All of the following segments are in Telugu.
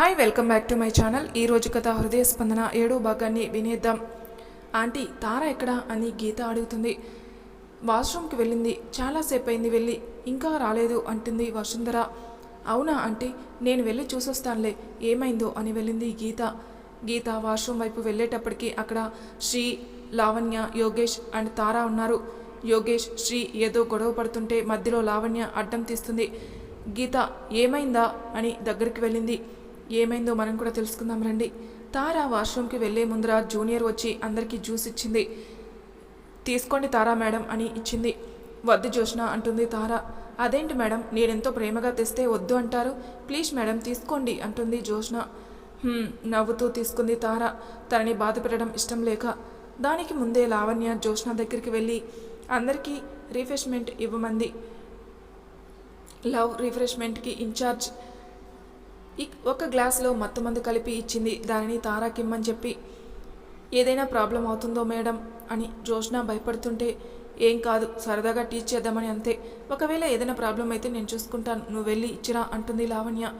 Hi welcome back to my channel ఈ రోజు కథ హృదయ స్పందన ఏడో భాగాన్ని వినేద్దాం. ఆంటీ తార ఎక్కడ అని గీత అడుగుతుంది. వాష్రూమ్కి వెళ్ళింది. చాలాసేపు అయింది వెళ్ళి. ఇంకా రాలేదు అంటుంది వసుంధర. అవునా ఆంటీ? నేను వెళ్ళి చూసొస్తానులే. ఏమైందో అని వెళ్ళింది గీత. గీత వాష్రూమ్ వైపు వెళ్ళేటప్పటికి అక్కడ శ్రీ లావణ్య యోగేష్ అండ్ తార ఉన్నారు. యోగేష్ శ్రీ ఏదో గొడవ పడుతుంటే మధ్యలో లావణ్య అడ్డం తీస్తుంది. గీత ఏమైందా అని దగ్గరికి వెళ్ళింది. ఏమైందో మనం కూడా తెలుసుకుందాం రండి. తారా వాష్రూమ్కి వెళ్ళే ముందర జూనియర్ వచ్చి అందరికీ జ్యూస్ ఇచ్చింది. తీసుకోండి తారా మేడం అని ఇచ్చింది. వద్దు జోష్న అంటుంది తారా. అదేంటి మేడం నేనెంతో ప్రేమగా తెస్తే వద్దు అంటారు. ప్లీజ్ మేడం తీసుకోండి అంటుంది జోష్న నవ్వుతూ తీసుకుంది తార. తనని బాధ పెట్టడం ఇష్టం లేక. దానికి ముందే లావణ్య జోష్న దగ్గరికి వెళ్ళి అందరికీ రిఫ్రెష్మెంట్ ఇవ్వమంది. లవ్ రిఫ్రెష్మెంట్కి ఇన్ఛార్జ్ ఒక గ్లాసులో మత్తుమందు కలిపి ఇచ్చింది దానిని తారాకిమ్మని చెప్పి. ఏదైనా ప్రాబ్లం అవుతుందో మేడం అని జోష్న భయపడుతుంటే ఏం కాదు సరదాగా టీచ్ చేద్దామని అంతే. ఒకవేళ ఏదైనా ప్రాబ్లం అయితే నేను చూసుకుంటాను. నువ్వు వెళ్ళి ఇచ్చిరా అంటుంది లావణ్య.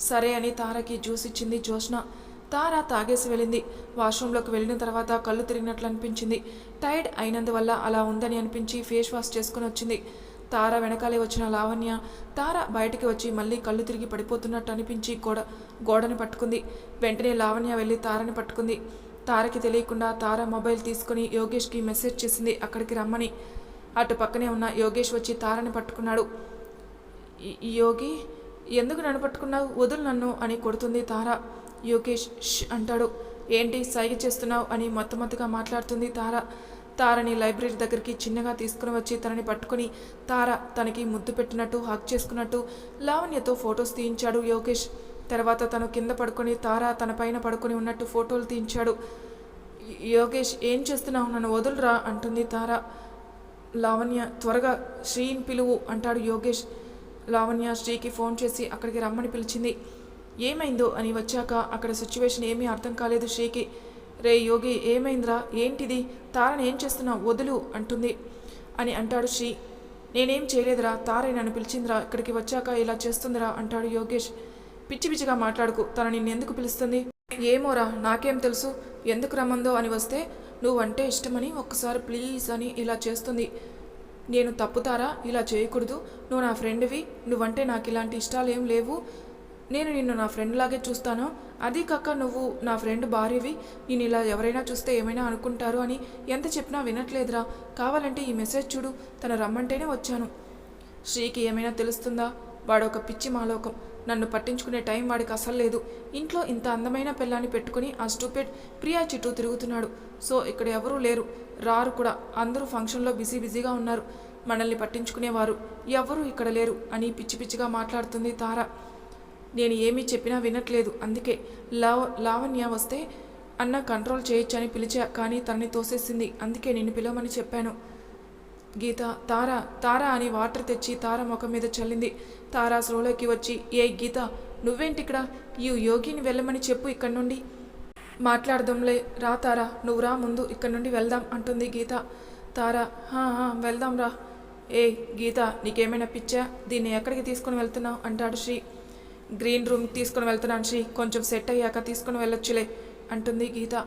సరే అని తారకి జ్యూస్ ఇచ్చింది జోష్న తార తాగేసి వెళ్ళింది. వాష్రూమ్లోకి వెళ్ళిన తర్వాత కళ్ళు తిరిగినట్లు అనిపించింది. టైర్డ్ అయినందువల్ల అలా ఉందని అనిపించి ఫేస్ వాష్ చేసుకుని వచ్చింది. తార వెనకాలే వచ్చిన లావణ్య తార బయటికి వచ్చి మళ్ళీ కళ్ళు తిరిగి పడిపోతున్నట్టు అనిపించి గోడ గోడని పట్టుకుంది. వెంటనే లావణ్య వెళ్ళి తారని పట్టుకుంది. తారకి తెలియకుండా తార మొబైల్ తీసుకుని యోగేష్కి మెసేజ్ చేసింది అక్కడికి రమ్మని. అటు పక్కనే ఉన్న యోగేష్ వచ్చి తారని పట్టుకున్నాడు. యోగి ఎందుకు నన్ను పట్టుకున్నావు? వదులు నన్ను అని కొడుతుంది తార. యోగేష్ అంటాడు. ఏంటి సైగ చేస్తున్నావు అని మొత్తం మొత్తగా మాట్లాడుతుంది తార. తారని లైబ్రరీ దగ్గరికి చిన్నగా తీసుకుని వచ్చి తనని పట్టుకుని తార తనకి ముద్దు పెట్టినట్టు హక్ చేసుకున్నట్టు లావణ్యతో ఫొటోస్ తీయించాడు యోగేష్. తర్వాత తను కింద పడుకొని తార తన పైన పడుకొని ఉన్నట్టు ఫోటోలు తీయించాడు. యోగేష్ ఏం చేస్తున్నావు? నన్ను వదులురా అంటుంది తార. లావణ్య త్వరగా శ్రీని పిలువు అంటాడు యోగేష్. లావణ్య శ్రీకి ఫోన్ చేసి అక్కడికి రమ్మని పిలిచింది. ఏమైందో? అని వచ్చాక అక్కడ సిచ్యువేషన్ ఏమీ అర్థం కాలేదు శ్రీకి. రే యోగి ఏమైందిరా? ఏంటిది? తారని ఏం చేస్తున్నావు? వదులు అంటుంది. అని అంటాడు శ్రీ. నేనేం చేయలేదురా తారే నన్ను పిలిచిందిరా ఇక్కడికి వచ్చాక ఇలా చేస్తుందిరా అంటాడు యోగేష్. పిచ్చి పిచ్చిగా మాట్లాడుకు తన నిన్ను ఎందుకు పిలుస్తుంది? ఏమోరా నాకేం తెలుసు? ఎందుకు రమ్మందో అని వస్తే నువ్వంటే ఇష్టమని ఒక్కసారి ప్లీజ్ అని ఇలా చేస్తుంది. నేను తప్పుతారా? ఇలా చేయకూడదు. నువ్వు నా ఫ్రెండ్వి నువ్వంటే నాకు ఇలాంటి ఇష్టాలు ఏం లేవు. నేను నిన్ను నా ఫ్రెండ్ లాగే చూస్తాను. అది కాక నువ్వు నా ఫ్రెండ్ భార్యవి. నేను ఇలా ఎవరైనా చూస్తే ఏమైనా అనుకుంటారు అని ఎంత చెప్పినా వినట్లేదురా. కావాలంటే ఈ మెసేజ్ చూడు. తను రమ్మంటేనే వచ్చాను. శ్రీకి ఏమైనా తెలుస్తుందా? వాడు ఒక పిచ్చి మాలోకం. నన్ను పట్టించుకునే టైం వాడికి అసలు లేదు. ఇంట్లో ఇంత అందమైన పిల్లాన్ని పెట్టుకుని ఆ స్టూపెడ్ ప్రియా చుట్టూ తిరుగుతున్నాడు. సో ఇక్కడ ఎవరూ లేరు. రారు కూడా. అందరూ ఫంక్షన్లో బిజీ బిజీగా ఉన్నారు. మనల్ని పట్టించుకునేవారు. ఎవరూ ఇక్కడ లేరు అని పిచ్చి పిచ్చిగా మాట్లాడుతుంది తారా. నేను ఏమీ చెప్పినా వినట్లేదు. అందుకే లావ లావణ్య వస్తే అన్న కంట్రోల్ చేయొచ్చని పిలిచా కానీ తనని తోసేసింది. అందుకే నిన్ను పిలవమని చెప్పాను. గీత తార తార అని వాటర్ తెచ్చి తార ముఖం మీద చల్లింది. తార స్లోలోకి వచ్చి ఏ గీత నువ్వేంటి ఇక్కడ ఈ యోగిని వెళ్ళమని చెప్పు ఇక్కడి నుండి మాట్లాడదాంలే రా తారా నువ్వు రా ముందు ఇక్కడి నుండి వెళ్దాం అంటుంది గీత. తార "హా, హా, వెళ్దాం రా. ఏ గీత నీకేమైనా పిచ్చా? దీన్ని ఎక్కడికి తీసుకుని వెళ్తున్నావు? అంటాడు శ్రీ. గ్రీన్ రూమ్ తీసుకుని వెళ్తున్నాను శ్రీ కొంచెం సెట్ అయ్యాక తీసుకుని వెళ్ళొచ్చులే అంటుంది గీత.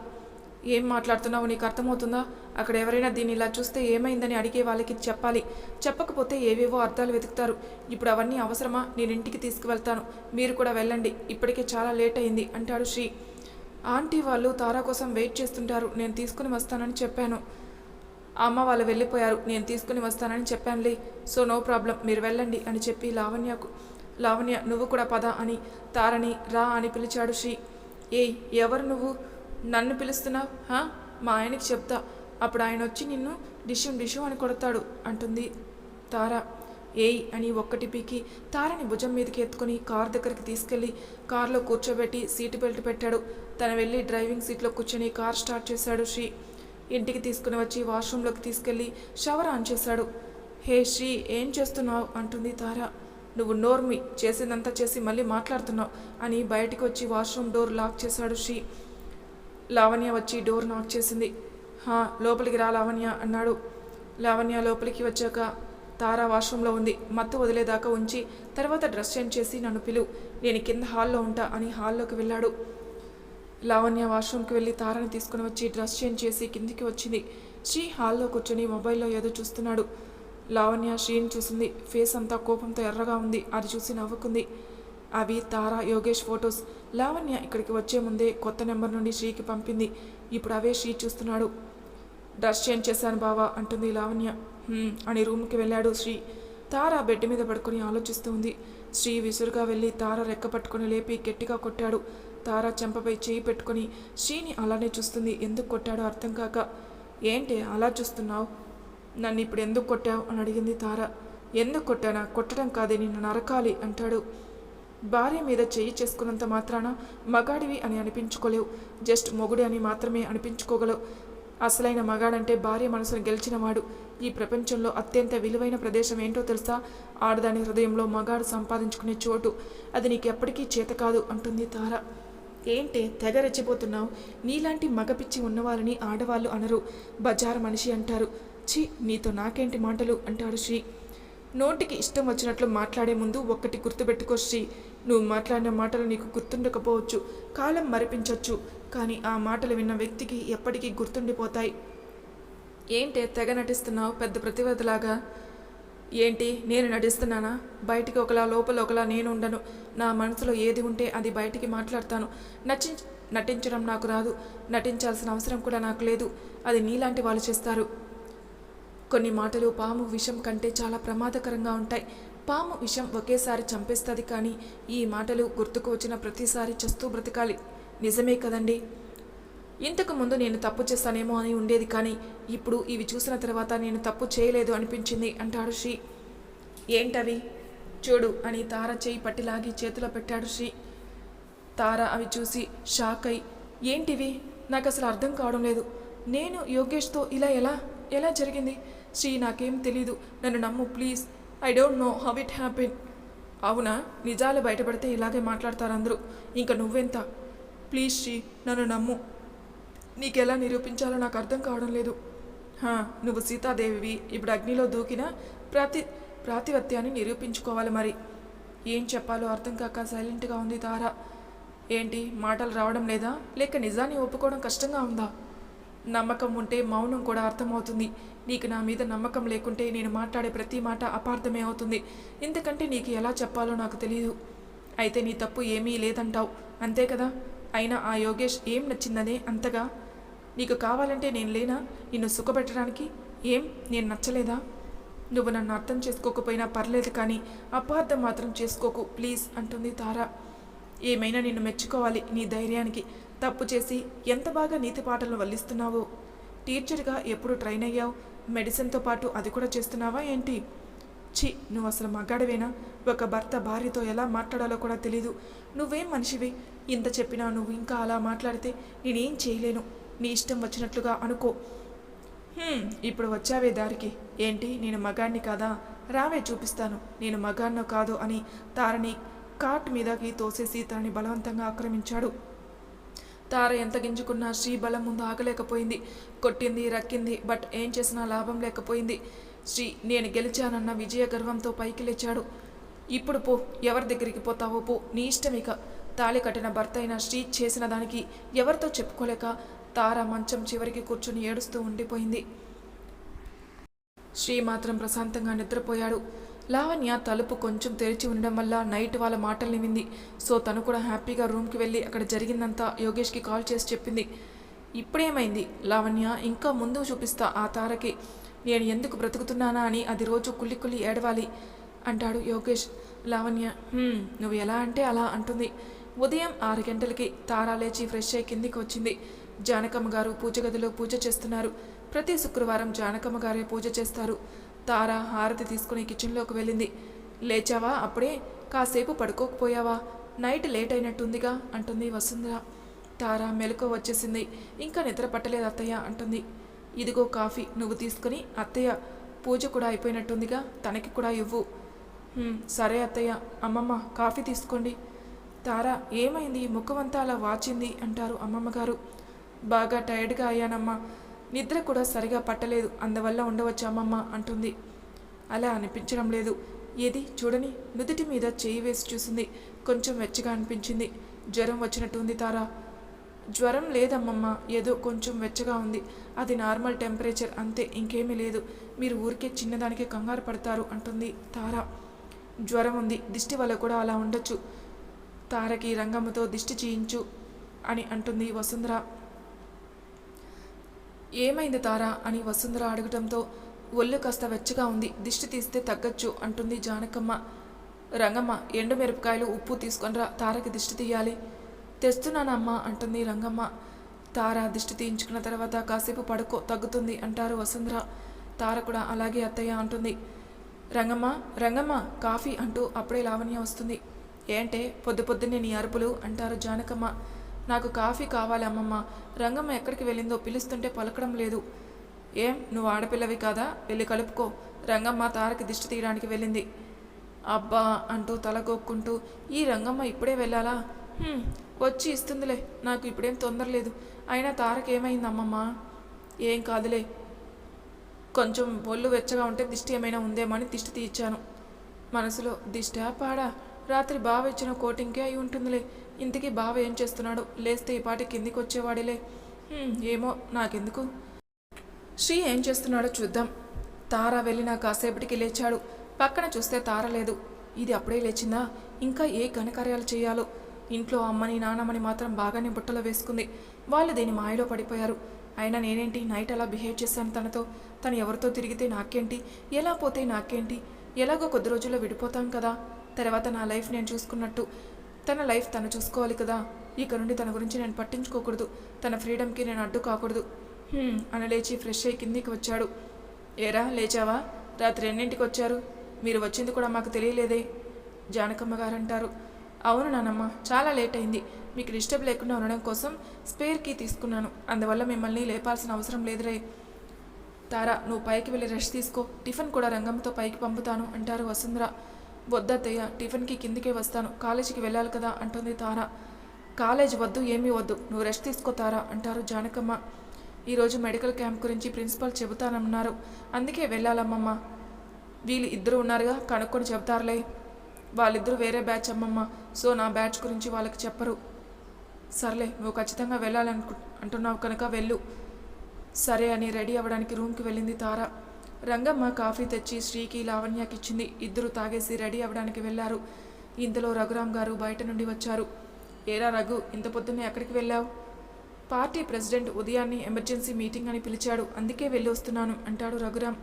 ఏం మాట్లాడుతున్నావు? నీకు అర్థమవుతుందా? అక్కడ ఎవరైనా దీన్ని ఇలా చూస్తే ఏమైందని అడిగే వాళ్ళకి చెప్పాలి. చెప్పకపోతే ఏవేవో అర్థాలు వెతుకుతారు. ఇప్పుడు అవన్నీ అవసరమా? నేను ఇంటికి తీసుకువెళ్తాను. మీరు కూడా వెళ్ళండి. ఇప్పటికే చాలా లేట్ అయింది అంటాడు శ్రీ. ఆంటీ వాళ్ళు తారా కోసం వెయిట్ చేస్తుంటారు. నేను తీసుకుని వస్తానని చెప్పాను. అమ్మ వాళ్ళు వెళ్ళిపోయారు. నేను తీసుకుని వస్తానని చెప్పానులే. So no problem. మీరు వెళ్ళండి అని చెప్పి లావణ్యకు లావణ్య నువ్వు కూడా పద అని తారని రా అని పిలిచాడు శ్రీ. ఏయ్ ఎవరు నువ్వు? నన్ను పిలుస్తున్నావు? హా? మా ఆయనకి చెప్తా. అప్పుడు ఆయన వచ్చి నిన్ను డిషం డిషం అని కొడతాడు అంటుంది తార. ఏయ్ అని ఒక్కటి పీకి తారని భుజం మీదకి ఎత్తుకొని కార్ దగ్గరికి తీసుకెళ్ళి కారులో కూర్చోబెట్టి సీటు బెల్ట్ పెట్టాడు. తను వెళ్ళి డ్రైవింగ్ సీట్లో కూర్చొని కార్ స్టార్ట్ చేశాడు శ్రీ. ఇంటికి తీసుకుని వచ్చి వాష్రూమ్లోకి తీసుకెళ్ళి షవర్ ఆన్ చేశాడు. హే శ్రీ ఏం చేస్తున్నావు? అంటుంది తార. నువ్వు నోర్మి చేసిందంతా చేసి మళ్ళీ మాట్లాడుతున్నావు అని బయటికి వచ్చి వాష్రూమ్ డోర్ లాక్ చేశాడు శ్రీ లావణ్య వచ్చి డోర్ నాక్ చేసింది. హా లోపలికి రా లావణ్య అన్నాడు. లావణ్య లోపలికి వచ్చాక తారా వాష్రూమ్లో ఉంది. మత్తు వదిలేదాకా ఉంచి తర్వాత డ్రెస్ చేంజ్ చేసి నన్ను పిలు. నేను కింద హాల్లో ఉంటా అని హాల్లోకి వెళ్ళాడు. లావణ్య వాష్రూమ్కి వెళ్ళి తారాని తీసుకుని వచ్చి డ్రెస్ చేంజ్ చేసి కిందికి వచ్చింది. శ్రీ హాల్లో కూర్చొని మొబైల్లో ఏదో చూస్తున్నాడు. లావణ్య షీన్ చూసింది. ఫేస్ అంతా కోపంతో ఎర్రగా ఉంది. అది చూసి నవ్వుకుంది. అవి తారా యోగేష్ ఫొటోస్. లావణ్య ఇక్కడికి వచ్చే ముందే కొత్త నెంబర్ నుండి శ్రీకి పంపింది. ఇప్పుడు అవే శ్రీ చూస్తున్నాడు. డ్రెస్ చేంజ్ చేశాను బావా అంటుంది లావణ్య. అని రూమ్కి వెళ్ళాడు శ్రీ. తార బెడ్ మీద పడుకుని ఆలోచిస్తూ ఉంది. శ్రీ విసురుగా వెళ్ళి తార రెక్క పట్టుకుని లేపి గట్టిగా కొట్టాడు. తార చెంపపై చేయి పెట్టుకొని శ్రీని అలానే చూస్తుంది. ఎందుకు కొట్టాడో అర్థం కాక ఏంటి అలా చూస్తున్నావు? నన్ను ఇప్పుడు ఎందుకు కొట్టావు? అని అడిగింది తార. ఎందుకు కొట్టానా? కొట్టడం కాదే నిన్ను నరకాలి అంటాడు. భార్య మీద చెయ్యి చేసుకున్నంత మాత్రాన మగాడివి అని అనిపించుకోలేవు. జస్ట్ మొగుడు అని మాత్రమే అనిపించుకోగలవు. అసలైన మగాడంటే భార్య మనసును గెలిచినవాడు. ఈ ప్రపంచంలో అత్యంత విలువైన ప్రదేశం ఏంటో తెలుసా? ఆడదాని హృదయంలో మగాడు సంపాదించుకునే చోటు. అది నీకెప్పటికీ చేత కాదు అంటుంది తార. ఏంటే తెగ రెచ్చిపోతున్నావు? నీలాంటి మగపిచ్చి ఉన్నవాళ్ళని ఆడవాళ్ళు అనరు. బజారు మనిషి అంటారు. ఛీ నీతో నాకేంటి మాటలు అంటాడు శ్రీ. నోటికి ఇష్టం వచ్చినట్లు మాట్లాడే ముందు ఒక్కటి గుర్తుపెట్టుకో శ్రీ. నువ్వు మాట్లాడిన మాటలు నీకు గుర్తుండకపోవచ్చు కాలం మరిపించవచ్చు కానీ ఆ మాటలు విన్న వ్యక్తికి ఎప్పటికీ గుర్తుండిపోతాయి. ఏంటే తెగ నటిస్తున్నావు పెద్ద ప్రతివదలాగా? ఏంటి నేను నటిస్తున్నానా? బయటికి ఒకలా లోపల ఒకలా నేను ఉండను. నా మనసులో ఏది ఉంటే అది బయటికి మాట్లాడతాను. నటి నటించడం నాకు రాదు. నటించాల్సిన అవసరం కూడా నాకు లేదు. అది నీలాంటి వాళ్ళు చేస్తారు. కొన్ని మాటలు పాము విషం కంటే చాలా ప్రమాదకరంగా ఉంటాయి. పాము విషం ఒకేసారి చంపేస్తుంది కానీ ఈ మాటలు గుర్తుకు వచ్చిన ప్రతిసారి చస్తూ బ్రతకాలి. నిజమే కదండి? ఇంతకు ముందు నేను తప్పు చేస్తానేమో అని ఉండేది కానీ ఇప్పుడు ఇవి చూసిన తర్వాత నేను తప్పు చేయలేదు అనిపించింది అంటాడు శ్రీ. ఏంటవి? చూడు అని తార చేయి పట్టిలాగి చేతిలో పెట్టాడు శ్రీ. తార అవి చూసి షాక్ అయి ఏంటివి? నాకు అసలు అర్థం కావడం లేదు. నేను యోగేష్తో ఇలా ఎలా? ఎలా జరిగింది? శ్రీ నాకేం తెలీదు. నన్ను నమ్ము please. I don't know how it happen. అవునా? నిజాలు బయటపడితే ఇలాగే మాట్లాడతారు అందరూ ఇంకా నువ్వెంత? ప్లీజ్ శ్రీ నన్ను నమ్ము. నీకెలా నిరూపించాలో నాకు అర్థం కావడం లేదు. నువ్వు సీతాదేవివి. ఇప్పుడు అగ్నిలో దూకిన ప్రాతి ప్రాతిపత్యాన్ని నిరూపించుకోవాలి మరి. ఏం చెప్పాలో అర్థం కాక సైలెంట్గా ఉంది తార. ఏంటి? మాటలు రావడం లేదా? లేక నిజాన్ని ఒప్పుకోవడం కష్టంగా ఉందా? నమ్మకం ఉంటే మౌనం కూడా అర్థమవుతుంది. నీకు నా మీద నమ్మకం లేకుంటే నేను మాట్లాడే ప్రతి మాట అపార్థమే అవుతుంది. ఇంతకంటే నీకు ఎలా చెప్పాలో నాకు తెలియదు అయితే నీ తప్పు ఏమీ లేదంటావు. అంతే కదా? అయినా ఆ యోగేష్ ఏం నచ్చిందనే అంతగా? నీకు కావాలంటే నేను లేనా? నిన్ను సుఖపెట్టడానికి ఏం? నేను నచ్చలేదా? నువ్వు నన్ను అర్థం చేసుకోకపోయినా పర్లేదు కానీ అపార్థం మాత్రం చేసుకోకు. ప్లీజ్ అంటుంది తారా. ఏమైనా నిన్ను మెచ్చుకోవాలి నీ ధైర్యానికి. తప్పు చేసి ఎంత బాగా నీతి పాటలను వల్లిస్తున్నావో? టీచర్గా ఎప్పుడు ట్రైన్ అయ్యావు? మెడిసిన్తో పాటు అది కూడా చేస్తున్నావా ఏంటి? ఛీ నువ్వు అసలు మగాడవేనా? ఒక భర్త భార్యతో ఎలా మాట్లాడాలో కూడా తెలీదు. నువ్వేం మనిషివి? ఇంత చెప్పినా నువ్వు ఇంకా అలా మాట్లాడితే నేనేం చేయలేను. నీ ఇష్టం వచ్చినట్లుగా అనుకో. ఇప్పుడు వచ్చావే దారికి. ఏంటి నేను మగాడిని కాదా? రావే చూపిస్తాను. నేను మగాన్నో కాదు అని తారని కాట్ మీదకి తోసేసి తనని బలవంతంగా ఆక్రమించాడు. తార ఎంత గింజుకున్నా శ్రీ బలం ముందు ఆగలేకపోయింది. కొట్టింది రక్కింది బట్ ఏం చేసినా లాభం లేకపోయింది. శ్రీ నేను గెలిచానన్న విజయ గర్వంతో పైకి లేచాడు. ఇప్పుడు పో ఎవరి దగ్గరికి పోతావో పో నీ ఇష్టం ఇక. తాళి కట్టిన భర్త అయిన శ్రీ చేసిన దానికి ఎవరితో చెప్పుకోలేక తార మంచం చివరికి కూర్చుని ఏడుస్తూ ఉండిపోయింది. శ్రీ మాత్రం ప్రశాంతంగా నిద్రపోయాడు. లావణ్య తలుపు కొంచెం తెరిచి ఉండడం వల్ల నైట్ వాళ్ళ మాటల్ని వింది. సో తను కూడా హ్యాపీగా రూమ్కి వెళ్ళి అక్కడ జరిగిందంతా యోగేష్కి కాల్ చేసి చెప్పింది. ఇప్పుడేమైంది? లావణ్య ఇంకా ముందు చూపిస్తా ఆ తారకి. నేను ఎందుకు బ్రతుకుతున్నానా అని అది రోజు కుల్లి కుల్లి ఏడవాలి అంటాడు యోగేష్. లావణ్య నువ్వు ఎలా అంటే అలా అంటుంది. ఉదయం ఆరు గంటలకి తారా లేచి ఫ్రెష్ అయి కిందికి వచ్చింది. జానకమ్మ గారు పూజ గదిలో పూజ చేస్తున్నారు. ప్రతి శుక్రవారం జానకమ్మ గారే పూజ చేస్తారు. తార హారతి తీసుకుని కిచెన్లోకి వెళ్ళింది. లేచావా అప్పుడే? కాసేపు పడుకోకపోయావా? నైట్ లేట్ అయినట్టుందిగా అంటుంది వసుంధర. తార మెలకు వచ్చేసింది. ఇంకా నిద్ర పట్టలేదు అత్తయ్య అంటుంది. ఇదిగో కాఫీ నువ్వు తీసుకుని అత్తయ్య పూజ కూడా అయిపోయినట్టుందిగా తనకి కూడా ఇవ్వు. సరే అత్తయ్య అమ్మమ్మ కాఫీ తీసుకోండి. తార ఏమైంది? ముఖమంతా అలా వాచింది అంటారు అమ్మమ్మగారు. బాగా టైర్డ్గా అయ్యానమ్మా. నిద్ర కూడా సరిగా పట్టలేదు. అందువల్ల ఉండవచ్చామమ్మ అమ్మమ్మ అంటుంది. అలా అనిపించడం లేదు. ఏది? చూడని నుదుటి మీద చేయి వేసి చూసింది. కొంచెం వెచ్చగా అనిపించింది. జ్వరం వచ్చినట్టుంది తారా. జ్వరం లేదమ్మమ్మ. ఏదో కొంచెం వెచ్చగా ఉంది. అది నార్మల్ టెంపరేచర్. అంతే. ఇంకేమీ లేదు. మీరు ఊరికే చిన్నదానికే కంగారు పడతారు అంటుంది తార. జ్వరం ఉంది. దిష్టి వల్ల కూడా అలా ఉండొచ్చు. తారకి రంగమ్మతో దిష్టి చేయించు అని అంటుంది వసుంధర. ఏమైంది తారా? అని వసుంధర అడగటంతో ఒళ్ళు కాస్త వెచ్చగా ఉంది. దిష్టి తీస్తే తగ్గచ్చు అంటుంది జానకమ్మ. రంగమ్మ ఎండు మిరపకాయలు ఉప్పు తీసుకొనిరా. తారకి దిష్టి తీయాలి. తెస్తున్నానమ్మా అంటుంది రంగమ్మ. తార దిష్టి తీయించుకున్న తర్వాత కాసేపు పడుకో తగ్గుతుంది అంటారు వసుంధర. తార కూడా అలాగే అత్తయ్య అంటుంది. రంగమ్మ రంగమ్మ కాఫీ అంటూ అప్పుడే లావణ్య వస్తుంది. ఏంటే పొద్దు పొద్దున్నే నీ అరుపులు అంటారు జానకమ్మ. నాకు కాఫీ కావాలి అమ్మమ్మ. రంగమ్మ ఎక్కడికి వెళ్ళిందో పిలుస్తుంటే పలకడం లేదు. ఏం నువ్వు ఆడపిల్లవి కాదా? వెళ్ళి కలుపుకో. రంగమ్మ తారకి దిష్టి తీయడానికి వెళ్ళింది. అబ్బా అంటూ తలగొక్కుంటూ ఈ రంగమ్మ ఇప్పుడే వెళ్ళాలా? వచ్చి ఇస్తుందిలే. నాకు ఇప్పుడేం తొందర లేదు. అయినా తారకి ఏమైంది అమ్మమ్మ? ఏం కాదులే. కొంచెం ఒళ్ళు వెచ్చగా ఉంటే దిష్టి ఏమైనా ఉందేమో అని దిష్టి తీయించాను మనసులో దిష్టా పాడా? రాత్రి బావ ఇచ్చిన కోటింగ్కే అయి ఉంటుందిలే. ఇంతకీ బావ ఏం చేస్తున్నాడు? లేస్తే ఈ పాటి కిందికి వచ్చేవాడిలే ఏమో నాకెందుకు? శ్రీ ఏం చేస్తున్నాడో చూద్దాం. తార వెళ్ళిన కాసేపటికి లేచాడు. పక్కన చూస్తే తార లేదు. ఇది అప్పుడే లేచిందా? ఇంకా ఏ ఘనకార్యాలు చేయాలో? ఇంట్లో అమ్మని నాన్నమ్మని మాత్రం బాగానే బుట్టలో వేసుకుంది. వాళ్ళు దీని మాయలో పడిపోయారు. అయినా నేనేంటి నైట్ అలా బిహేవ్ చేశాను తనతో? తను ఎవరితో తిరిగితే నాకేంటి? ఎలా పోతే నాకేంటి? ఎలాగో కొద్ది రోజుల్లో విడిపోతాం కదా. తర్వాత నా లైఫ్ నేను చూసుకున్నట్టు. తన లైఫ్ తను చూసుకోవాలి కదా. ఇక నుండి తన గురించి నేను పట్టించుకోకూడదు. తన ఫ్రీడమ్కి నేను అడ్డు కాకూడదు. అని లేచి ఫ్రెష్ అయ్యి కిందికి వచ్చాడు. ఏరా లేచావా? రాత్రి ఎన్నింటికి వచ్చారు? మీరు వచ్చింది కూడా మాకు తెలియలేదే జానకమ్మ గారు అంటారు అవును నానమ్మ చాలా లేట్ అయింది. మీకు డిస్టర్బ్ లేకుండా ఉండడం కోసం స్పేర్ కీ తీసుకున్నాను. అందువల్ల మిమ్మల్ని లేపాల్సిన అవసరం లేదురే. తారా నువ్వు పైకి వెళ్ళి రెస్ట్ తీసుకో. టిఫిన్ కూడా రంగంతో పైకి పంపుతాను అంటారు వసుంధర. వద్దత్తయ్య టిఫిన్కి కిందికే వస్తాను. కాలేజీకి వెళ్ళాలి కదా అంటుంది తార. కాలేజ్ వద్దు ఏమీ వద్దు. నువ్వు రెస్ట్ తీసుకో తారా అంటారు జానకమ్మ. ఈరోజు మెడికల్ క్యాంప్ గురించి ప్రిన్సిపల్ చెబుతానన్నారు. అందుకే వెళ్ళాలమ్మమ్మ. వీళ్ళు ఇద్దరు ఉన్నారుగా కనుక్కొని చెబుతారులే. వాళ్ళిద్దరూ వేరే బ్యాచ్ అమ్మమ్మ. సో నా బ్యాచ్ గురించి వాళ్ళకి చెప్పరు. సర్లే నువ్వు ఖచ్చితంగా వెళ్ళాలనుకు అంటున్నావు కనుక వెళ్ళు. సరే అని రెడీ అవ్వడానికి రూమ్కి వెళ్ళింది తారా. రంగమ్మ కాఫీ తెచ్చి శ్రీకి లావణ్యకిచ్చింది. ఇద్దరు తాగేసి రెడీ అవ్వడానికి వెళ్ళారు. ఇంతలో రఘురామ్ గారు బయట నుండి వచ్చారు. ఏరా రఘు ఇంత పొద్దున్నే ఎక్కడికి వెళ్ళావు? పార్టీ ప్రెసిడెంట్ ఉదయాన్నే ఎమర్జెన్సీ మీటింగ్ అని పిలిచాడు. అందుకే వెళ్ళి వస్తున్నాను అంటాడు రఘురామ్.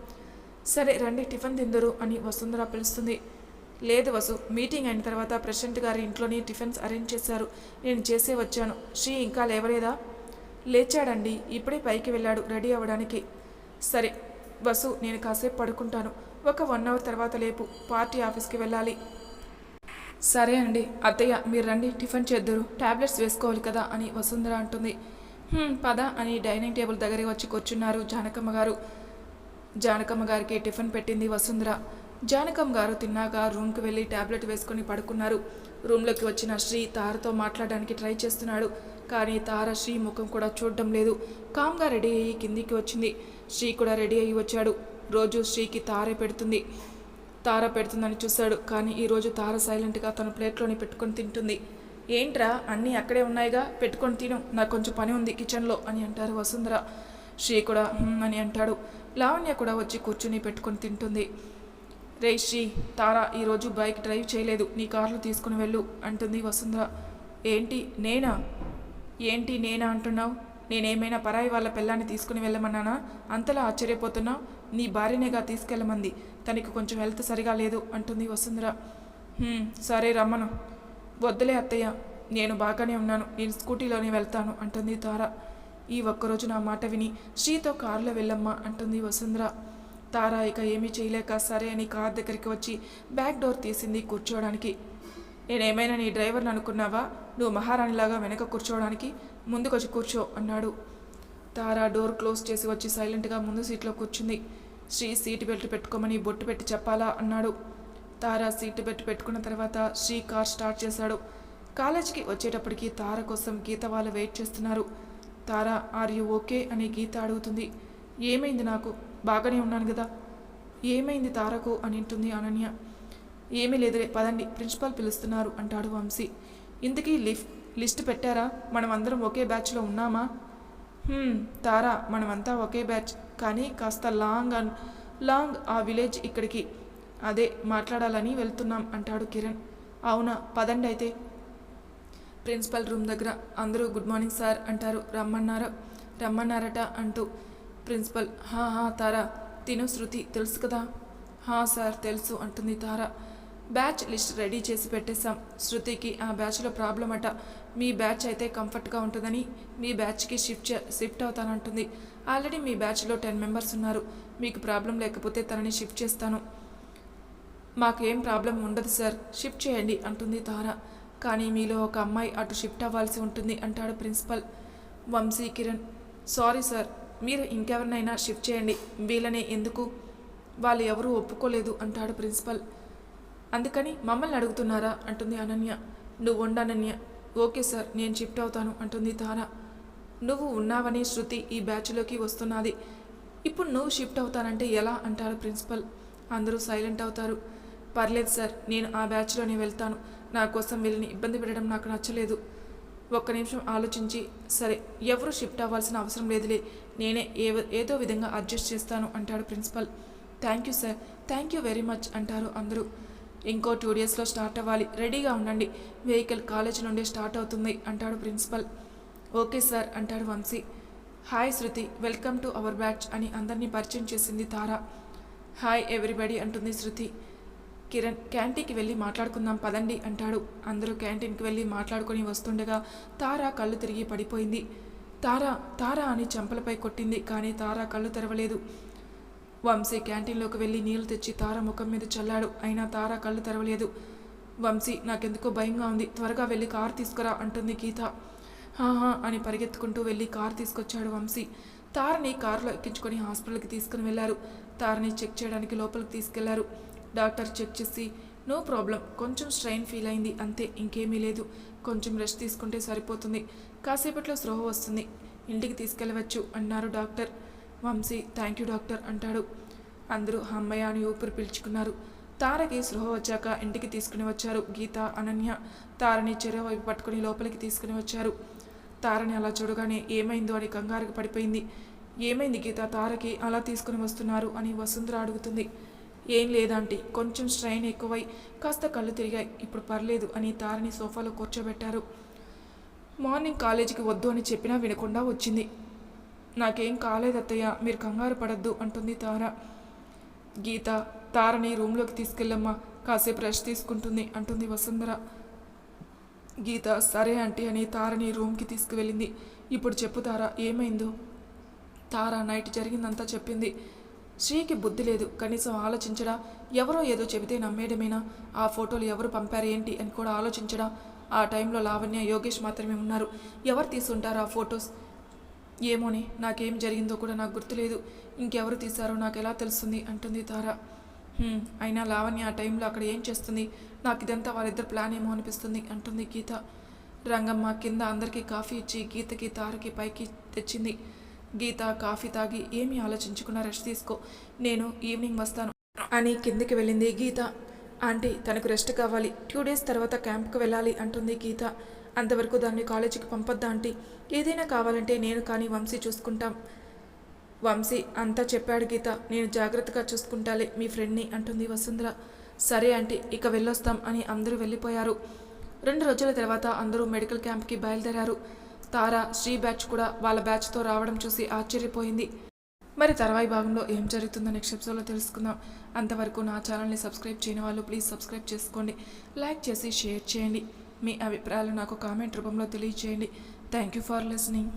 సరే రండి టిఫిన్ తిందురు అని వసుంధర పిలుస్తుంది. లేదు వసు మీటింగ్ అయిన తర్వాత ప్రెసిడెంట్ గారి ఇంట్లోని టిఫిన్స్ అరేంజ్ చేశారు. నేను చేసే వచ్చాను. శ్రీ ఇంకా లేవలేదా? లేచాడండి ఇప్పుడే పైకి వెళ్ళాడు రెడీ అవ్వడానికి. సరే వసు నేను కాసేపు పడుకుంటాను. ఒక వన్ అవర్ తర్వాత లేపు. పార్టీ ఆఫీస్కి వెళ్ళాలి. సరే అండి. అత్తయ్య మీరు రండి. టిఫిన్ చేద్దరు. టాబ్లెట్స్ వేసుకోవాలి కదా అని వసుంధర అంటుంది. పద అని డైనింగ్ టేబుల్ దగ్గరికి వచ్చి కూర్చున్నారు జానకమ్మ గారు. జానకమ్మ గారికి టిఫిన్ పెట్టింది వసుంధర. జానకమ్మ గారు తిన్నాక రూమ్కి వెళ్ళి టాబ్లెట్ వేసుకొని పడుకున్నారు. రూమ్లోకి వచ్చిన శ్రీ తారతో మాట్లాడడానికి ట్రై చేస్తున్నాడు. కానీ తార శ్రీ ముఖం కూడా చూడడం లేదు. కామ్గా రెడీ అయ్యి కిందికి వచ్చింది. శ్రీ కూడా రెడీ అయ్యి వచ్చాడు. రోజు శ్రీకి తారే పెడుతుంది. తార పెడుతుందని చూశాడు. కానీ ఈరోజు తార సైలెంట్గా తన ప్లేట్లోని పెట్టుకొని తింటుంది. ఏంట్రా అన్నీ అక్కడే ఉన్నాయిగా? పెట్టుకొని తిను. నాకు కొంచెం పని ఉంది కిచెన్లో అని అంటారు వసుంధర. శ్రీ కూడా అని అంటాడు. లావణ్య కూడా వచ్చి కూర్చుని పెట్టుకొని తింటుంది. రే శ్రీ తార ఈరోజు బైక్ డ్రైవ్ చేయలేదు. నీ కార్లు తీసుకుని వెళ్ళు అంటుంది వసుంధర. ఏంటి నేనా? ఏంటి నేనా అంటున్నావు? నేనేమైనా పరాయి వాళ్ళ పిల్లాన్ని తీసుకుని వెళ్ళమన్నానా? అంతలా ఆశ్చర్యపోతున్నావు నీ భార్యనేగా తీసుకెళ్ళమంది. తనకి కొంచెం హెల్త్ సరిగా లేదు అంటుంది వసుంధర. సరే రమ్మను. వద్దులే అత్తయ్య నేను బాగానే ఉన్నాను నేను స్కూటీలోనే వెళ్తాను అంటుంది తార. ఈ ఒక్కరోజు నా మాట విని శ్రీతో కారులో వెళ్ళమ్మా అంటుంది వసుంధర. తార ఇక ఏమీ చేయలేక సరే అని కార్ దగ్గరికి వచ్చి బ్యాక్ డోర్ తీసింది కూర్చోవడానికి. నేనేమైనా నీ డ్రైవర్ని అనుకున్నావా? నువ్వు మహారాణిలాగా వెనక కూర్చోవడానికి ముందుకొచ్చి కూర్చో అన్నాడు. తారా డోర్ క్లోజ్ చేసి వచ్చి సైలెంట్గా ముందు సీట్లో కూర్చుంది. శ్రీ సీట్ బెల్ట్ పెట్టుకోమని బొట్టు పెట్టి చెప్పాలా అన్నాడు. తారా సీట్ బెల్ట్ పెట్టుకున్న తర్వాత శ్రీ కార్ స్టార్ట్ చేశాడు. కాలేజీకి వచ్చేటప్పటికి తార కోసం గీత వాళ్ళు వెయిట్ చేస్తున్నారు. Tara are you okay? అని గీత అడుగుతుంది. ఏమైంది నాకు? బాగానే ఉన్నాను కదా? ఏమైంది తారకు? అని అంటుంది అనన్య. ఏమీ లేదులే పదండి ప్రిన్సిపాల్ పిలుస్తున్నారు అంటాడు వంశీ. ఇంతకీ లిఫ్ లిస్ట్ పెట్టారా? మనం అందరం ఒకే బ్యాచ్లో ఉన్నామా? తారా మనమంతా ఒకే బ్యాచ్ కానీ కాస్త లాంగ్ అన్ లాంగ్ ఆ విలేజ్ ఇక్కడికి. అదే మాట్లాడాలని వెళ్తున్నాం అంటాడు కిరణ్. అవునా పదండి అయితే. ప్రిన్సిపల్ రూమ్ దగ్గర అందరూ గుడ్ మార్నింగ్ సార్ అంటారు రమ్మన్నారు? రమ్మన్నారట అంటూ. ప్రిన్సిపల్ హా హా తారా తిను శృతి తెలుసు కదా? హా సార్ తెలుసు అంటుంది తారా. బ్యాచ్ లిస్ట్ రెడీ చేసి పెట్టేశాం. శృతికి ఆ బ్యాచ్లో ప్రాబ్లం అట. మీ బ్యాచ్ అయితే కంఫర్ట్గా ఉంటుందని మీ బ్యాచ్కి షిఫ్ట్ షిఫ్ట్ అవుతానంటుంది. ఆల్రెడీ మీ బ్యాచ్లో టెన్ మెంబర్స్ ఉన్నారు. మీకు ప్రాబ్లం లేకపోతే తనని షిఫ్ట్ చేస్తాను. మాకు ఏం ప్రాబ్లం ఉండదు సార్. షిఫ్ట్ చేయండి అంటుంది తార. కానీ మీలో ఒక అమ్మాయి అటు షిఫ్ట్ అవ్వాల్సి ఉంటుంది అంటాడు principal. Vamshi Kiran sorry sir. మీరు ఇంకెవరినైనా షిఫ్ట్ చేయండి. వీళ్ళనే ఎందుకు? వాళ్ళు ఎవరూ ఒప్పుకోలేదు అంటాడు ప్రిన్సిపల్. అందుకని మమ్మల్ని అడుగుతున్నారా? అంటుంది అనన్య. నువ్వు ఉండనన్య ఓకే సార్ నేను షిఫ్ట్ అవుతాను అంటుంది తారా. నువ్వు ఉన్నావని శృతి ఈ బ్యాచ్లోకి వస్తున్నది. ఇప్పుడు నువ్వు షిఫ్ట్ అవుతానంటే ఎలా? అంటారు ప్రిన్సిపల్. అందరూ సైలెంట్ అవుతారు. పర్లేదు సార్ నేను ఆ బ్యాచ్లోనే వెళ్తాను. నా కోసం వీళ్ళని ఇబ్బంది పెట్టడం నాకు నచ్చలేదు. ఒక్క నిమిషం ఆలోచించి సరే ఎవరు షిఫ్ట్ అవ్వాల్సిన అవసరం లేదులే. నేనే ఏ ఏదో విధంగా అడ్జస్ట్ చేస్తాను అంటాడు principal. Thank you sir thank you very much అంటారు అందరూ. ఇంకో టూ డేస్లో స్టార్ట్ అవ్వాలి. రెడీగా ఉండండి. వెహికల్ కాలేజ్ నుండి స్టార్ట్ అవుతుంది అంటాడు ప్రిన్సిపల్. ఓకే సార్ అంటాడు Vamshi. Hi Shruti welcome to our batch అని అందరినీ పరిచయం చేసింది తార. హాయ్ ఎవ్రీబడి అంటుంది శృతి. కిరణ్ క్యాంటీన్కి వెళ్ళి మాట్లాడుకుందాం పదండి అంటాడు. అందరూ క్యాంటీన్కి వెళ్ళి మాట్లాడుకొని వస్తుండగా తార కళ్ళు తిరిగి పడిపోయింది. తార తార అని చెంపలపై కొట్టింది కానీ తార కళ్ళు తెరవలేదు. వంశీ క్యాంటీన్లోకి వెళ్ళి నీళ్ళు తెచ్చి తార ముఖం మీద చల్లాడు. అయినా తార కళ్ళు తెరవలేదు. వంశీ నాకెందుకో భయంగా ఉంది. త్వరగా వెళ్ళి కారు తీసుకురా అంటుంది గీత. హాహా అని పరిగెత్తుకుంటూ వెళ్ళి కారు తీసుకొచ్చాడు వంశీ. తారని కారులో ఎక్కించుకొని హాస్పిటల్కి తీసుకుని వెళ్ళారు. తారని చెక్ చేయడానికి లోపలికి తీసుకెళ్ళారు. డాక్టర్ చెక్ చేసి నో ప్రాబ్లం. కొంచెం స్ట్రెయిన్ ఫీల్ అయింది. అంతే. ఇంకేమీ లేదు. కొంచెం రెస్ట్ తీసుకుంటే సరిపోతుంది. కాసేపట్లో స్రోహ వస్తుంది. ఇంటికి తీసుకెళ్ళవచ్చు అన్నారు doctor. Vamshi thank you doctor అంటాడు. అందరూ అమ్మయ్య అని ఊపిరి పీల్చుకున్నారు. తారకి స్పృహ వచ్చాక ఇంటికి తీసుకుని వచ్చారు గీత అనన్య. తారని చెరవ వైపు పట్టుకుని లోపలికి తీసుకుని వచ్చారు. తారని అలా చూడగానే ఏమైందో అని కంగారుకు పడిపోయింది. ఏమైంది గీత తారకి అలా తీసుకుని వస్తున్నారు అని వసుంధర అడుగుతుంది. ఏం లేదంటీ కొంచెం స్ట్రెయిన్ ఎక్కువై కాస్త కళ్ళు తిరిగాయి. ఇప్పుడు పర్లేదు అని తారని సోఫాలో కూర్చోబెట్టారు. మార్నింగ్ కాలేజీకి వద్దు అని చెప్పినా వినకుండా వచ్చింది. నాకేం కాలేదు అత్తయ్య మీరు కంగారు పడద్దు అంటుంది తార. గీత తారని రూమ్లోకి తీసుకెళ్ళమ్మా కాసేపు రెస్ట్ తీసుకుంటుంది అంటుంది వసుంధర. గీత సరే ఆంటీ అని తారని రూమ్కి తీసుకువెళ్ళింది. ఇప్పుడు చెప్పు తార ఏమైందో? తార నైట్ జరిగిందంతా చెప్పింది. శ్రీకి బుద్ధి లేదు కనీసం ఆలోచించడా? ఎవరో ఏదో చెబితే నమ్మేయడమేనా? ఆ ఫోటోలు ఎవరు పంపారు ఏంటి అని కూడా ఆలోచించడా? ఆ టైంలో లావణ్య యోగేష్ మాత్రమే ఉన్నారు. ఎవరు తీసుంటారు ఆ ఫొటోస్? ఏమోని నాకేం జరిగిందో కూడా నాకు గుర్తులేదు. ఇంకెవరు తీశారో నాకు ఎలా తెలుస్తుంది? అంటుంది తార. అయినా లావణ్య ఆ టైంలో అక్కడ ఏం చేస్తుంది? నాకు ఇదంతా వాళ్ళిద్దరు ప్లాన్ ఏమో అనిపిస్తుంది అంటుంది గీత. రంగమ్మ కింద అందరికీ కాఫీ ఇచ్చి గీతకి తారకి పైకి తెచ్చింది. గీత కాఫీ తాగి ఏమీ ఆలోచించకుండా రెస్ట్ తీసుకో నేను ఈవినింగ్ వస్తాను అని కిందికి వెళ్ళింది గీత. ఆంటీ తనకు రెస్ట్ కావాలి. టూ డేస్ తర్వాత క్యాంప్కి వెళ్ళాలి అంటుంది గీత. అంతవరకు దాన్ని కాలేజీకి పంపొద్దా ఆంటీ? ఏదైనా కావాలంటే నేను కానీ వంశీ చూసుకుంటాం. వంశీ అంతా చెప్పాడు గీత. నేను జాగ్రత్తగా చూసుకుంటాలే మీ ఫ్రెండ్ని అంటుంది వసుంధర. సరే ఆంటీ ఇక వెళ్ళొస్తాం అని అందరూ వెళ్ళిపోయారు. రెండు రోజుల తర్వాత అందరూ మెడికల్ క్యాంప్కి బయలుదేరారు. తార శ్రీ బ్యాచ్ కూడా వాళ్ళ బ్యాచ్తో రావడం చూసి ఆశ్చర్యపోయింది. మరి తర్వాయి భాగంలో ఏం జరుగుతుందో నెక్స్ట్ ఎపిసోడ్లో తెలుసుకుందాం. అంతవరకు నా ఛానల్ని సబ్స్క్రైబ్ చేయని వాళ్ళు ప్లీజ్ సబ్స్క్రైబ్ చేసుకోండి. లైక్ చేసి షేర్ చేయండి. మీ అభిప్రాయాలు నాకు కామెంట్ రూపంలో తెలియజేయండి థ్యాంక్ యూ ఫర్ లిసనింగ్.